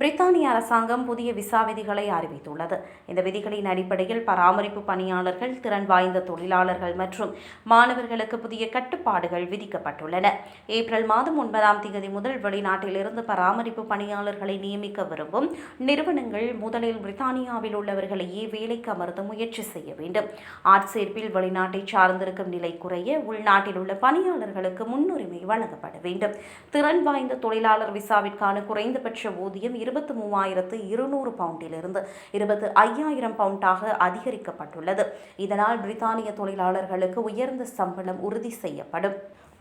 பிரித்தானிய அரசாங்கம் புதிய விசா விதிகளை அறிவித்துள்ளது. இந்த விதிகளின் அடிப்படையில் பராமரிப்பு பணியாளர்கள் திறன் வாய்ந்த தொழிலாளர்கள் மற்றும் மாணவர்களுக்கு புதிய கட்டுப்பாடுகள் விதிக்கப்பட்டுள்ளன. ஏப்ரல் மாதம் ஒன்பதாம் தேதி முதல் வெளிநாட்டிலிருந்து பராமரிப்பு பணியாளர்களை நியமிக்க விரும்பும் நிறுவனங்கள் முதலில் பிரித்தானியாவில் உள்ளவர்களையே வேலைக்கு அமர்த்த முயற்சி செய்ய வேண்டும். ஆட்சேர்ப்பில் வெளிநாட்டை சார்ந்திருக்கும் நிலை குறைய உள்நாட்டில் உள்ள பணியாளர்களுக்கு முன்னுரிமை வழங்கப்பட வேண்டும். திறன் வாய்ந்த தொழிலாளர் விசாவிற்கான குறைந்தபட்ச ஊதியம் இருபத்தி மூவாயிரத்து இருநூறு பவுண்டிலிருந்து இருபத்து ஐயாயிரம் பவுண்டாக அதிகரிக்கப்பட்டுள்ளது. இதனால் பிரித்தானிய தொழிலாளர்களுக்கு உயர்ந்த சம்பளம் உறுதி செய்யப்படும்.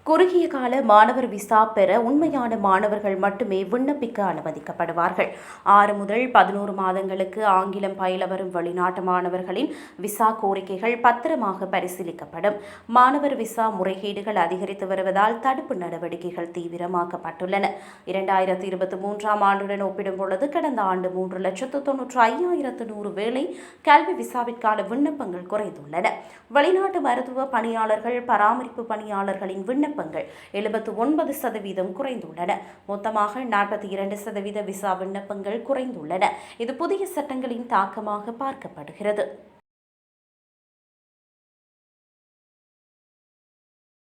குறுகிய கால மாணவர் விசா பெற உண்மையான மாணவர்கள் மட்டுமே விண்ணப்பிக்க அனுமதிக்கப்படுவார்கள். ஆறு முதல் பதினோரு மாதங்களுக்கு ஆங்கிலம் பயில வரும் வெளிநாட்டு மாணவர்களின் விசா கோரிக்கைகள் பத்திரமாக பரிசீலிக்கப்படும். மாணவர் விசா முறைகேடுகள் அதிகரித்து வருவதால் தடுப்பு நடவடிக்கைகள் தீவிரமாக்கப்பட்டுள்ளன. இரண்டாயிரத்தி இருபத்தி மூன்றாம் ஆண்டுடன் ஒப்பிடும் பொழுது கடந்த ஆண்டு மூன்று லட்சத்து தொன்னூற்று ஐயாயிரத்து நூறு வேலை கல்வி விசாவிற்கான விண்ணப்பங்கள் குறைந்துள்ளன. வெளிநாட்டு மருத்துவ பணியாளர்கள் பராமரிப்பு பணியாளர்களின் விண்ணப்ப விண்ணப்பங்கள். எழுபத்து ஒன்பது சதவீதம் குறைந்துள்ளன. மொத்தமாக நாற்பத்தி இரண்டு சதவீத விசா விண்ணப்பங்கள் குறைந்துள்ளன. இது புதிய சட்டங்களின் தாக்கமாக பார்க்கப்படுகிறது.